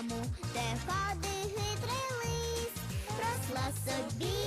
яму, де ходи хитрий лис. Росла собі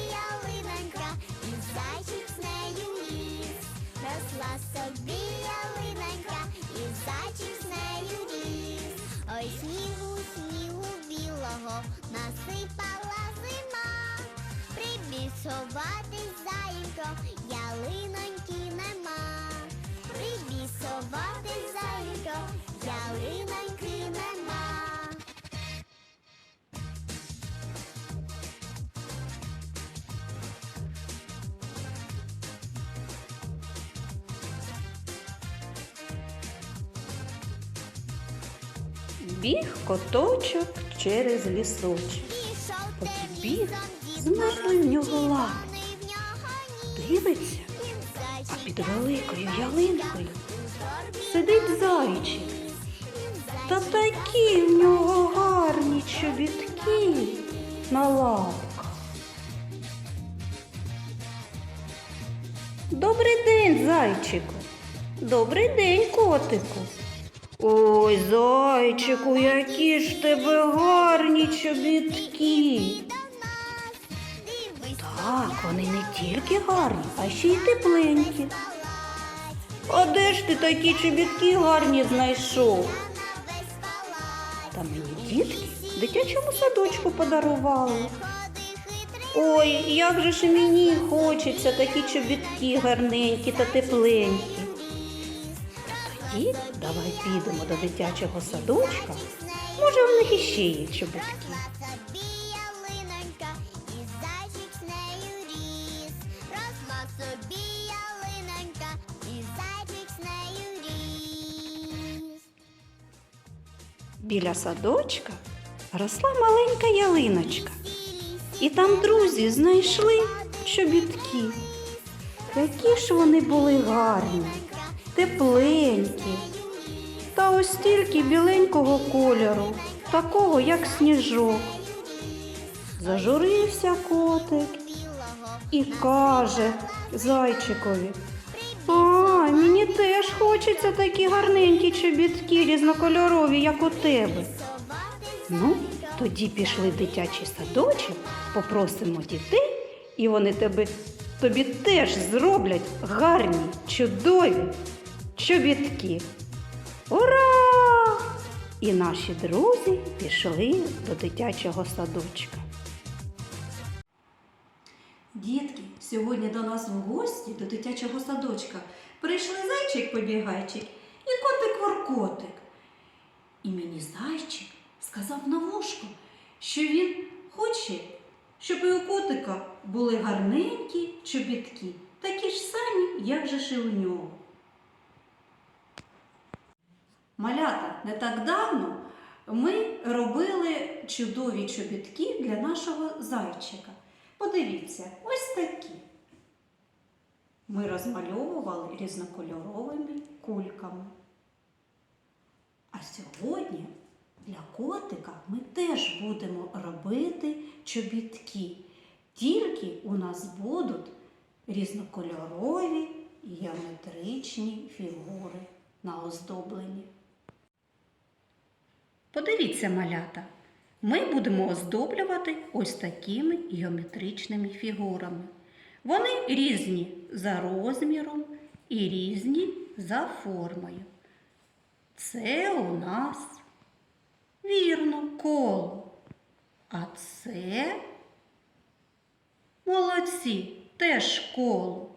Біг коточок через лісочок. Біг, змерзли в нього лапи. Дивиться, а під великою ялинкою сидить зайчик. Та такі в нього гарні чобітки на лапках. Добрий день, зайчику. Добрий день, котику. Ой, зайчику, які ж тебе гарні чобітки. Так, вони не тільки гарні, а ще й тепленькі. А де ж ти такі чобітки гарні знайшов? Та мені дітки дитячому садочку подарували. Ой, як же ж мені хочеться такі чобітки гарненькі та тепленькі. Тоді давай підемо до дитячого садочка. Може, в них іще є ріс. Біля садочка росла маленька ялиночка. І там друзі знайшли чобітки. Які ж вони були гарні, тепленькі. Та ось стільки біленького кольору, такого, як сніжок. Зажурився котик і каже зайчикові. А, мені теж хочеться такі гарненькі чобітки різнокольорові, як у тебе. Ну, тоді пішли в дитячий садочок, попросимо дітей, і вони тебе, тобі теж зроблять гарні, чудові чобітки. Ура! І наші друзі пішли до дитячого садочка. Дітки, сьогодні до нас в гості до дитячого садочка прийшли зайчик-побігайчик і котик-воркотик. І мені зайчик сказав на вушку, що він хоче, щоб і у котика були гарненькі чобітки, такі ж самі, як же і у нього. Малята, не так давно ми робили чудові чобітки для нашого зайчика. Подивіться, ось такі. Ми розмальовували різнокольоровими кульками. А сьогодні для котика ми теж будемо робити чобітки. Тільки у нас будуть різнокольорові геометричні фігури на оздобленні. Подивіться, малята, ми будемо оздоблювати ось такими геометричними фігурами. Вони різні за розміром і різні за формою. Це у нас вірно коло. А це молодці, теж коло.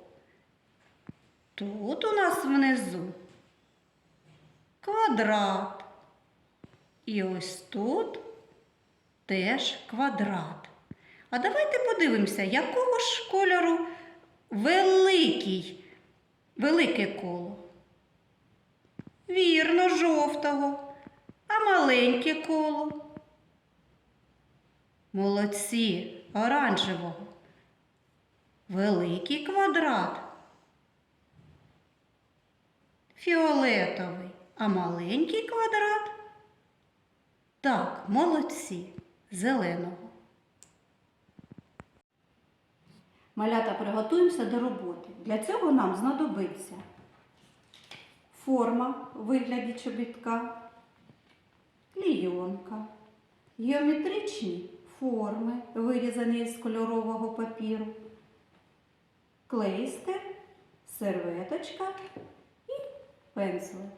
Тут у нас внизу квадрат. І ось тут теж квадрат. А давайте подивимося, якого ж кольору великий, велике коло. Вірно, жовтого, а маленьке коло. Молодці, оранжевого. Великий квадрат. Фіолетовий, а маленький квадрат. Так, молодці, зеленого. Малята, приготуємося до роботи. Для цього нам знадобиться форма в вигляді чобітка, клійонка, геометричні форми, вирізані з кольорового папіру, клейстер, серветочка і пензлик.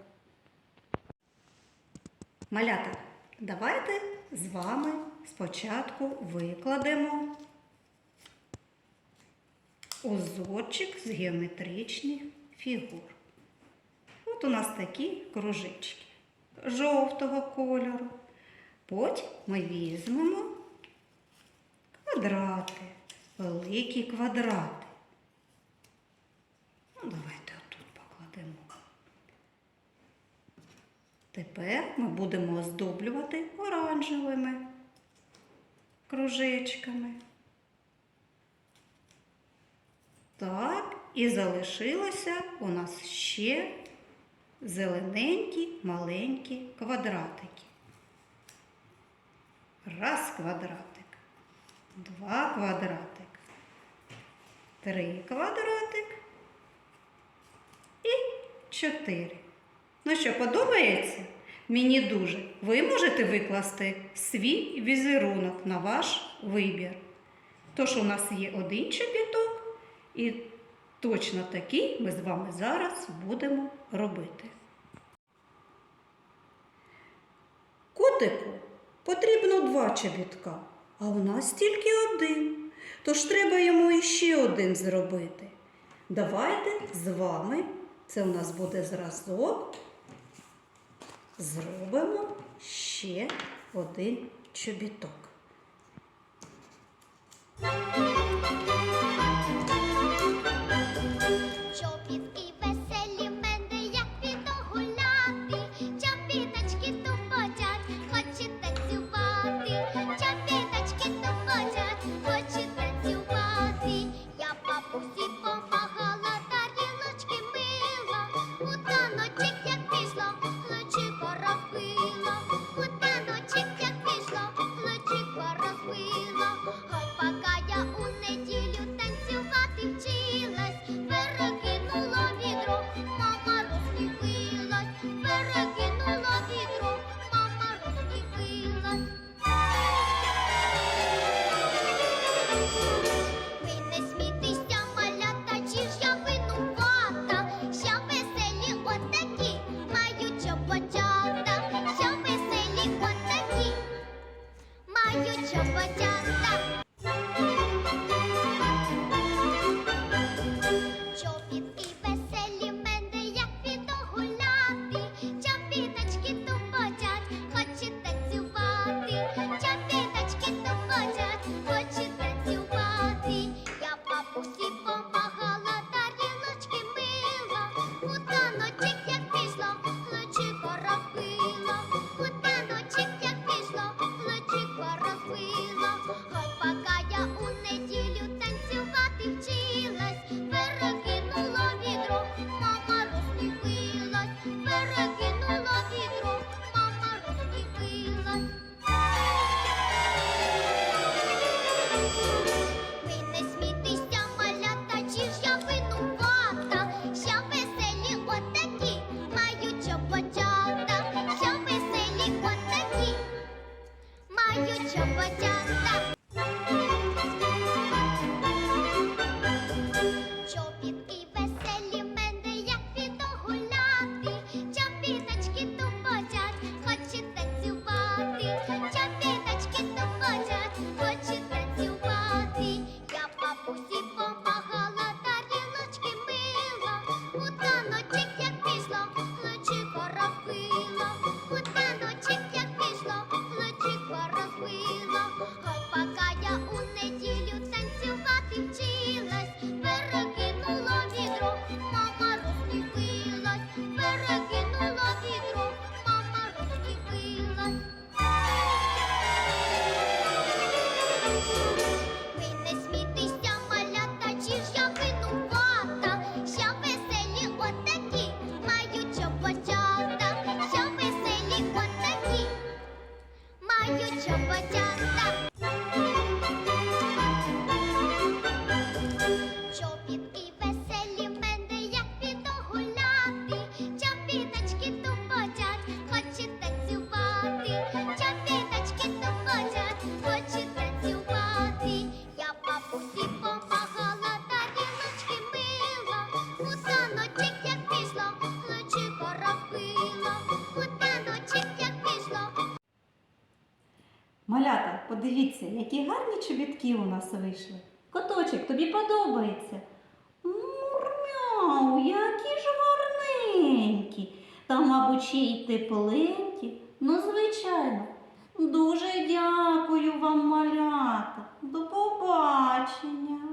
Малята, давайте з вами спочатку викладемо узорчик з геометричних фігур. От у нас такі кружечки жовтого кольору. Потім ми візьмемо квадрати, великі квадрати. Ну, давайте отут покладемо. Тепер ми будемо оздоблювати оранжевими кружечками. Так, і залишилося у нас ще зелененькі маленькі квадратики. Раз квадратик, два квадратик, три квадратик і чотири. Ну що, подобається? Мені дуже. Ви можете викласти свій візерунок на ваш вибір. Тож у нас є один чобіток, і точно такий ми з вами зараз будемо робити. Котику потрібно два чобітка, а у нас тільки один. Тож треба йому іще один зробити. Давайте з вами, це у нас буде зразок, зробимо ще один чобіток. Подивіться, які гарні чобітки у нас вийшли. Коточок, тобі подобається? Мурмяу, які ж гарненькі. Та, мабуть, ще й тепленькі. Ну, звичайно. Дуже дякую вам, малята. До побачення.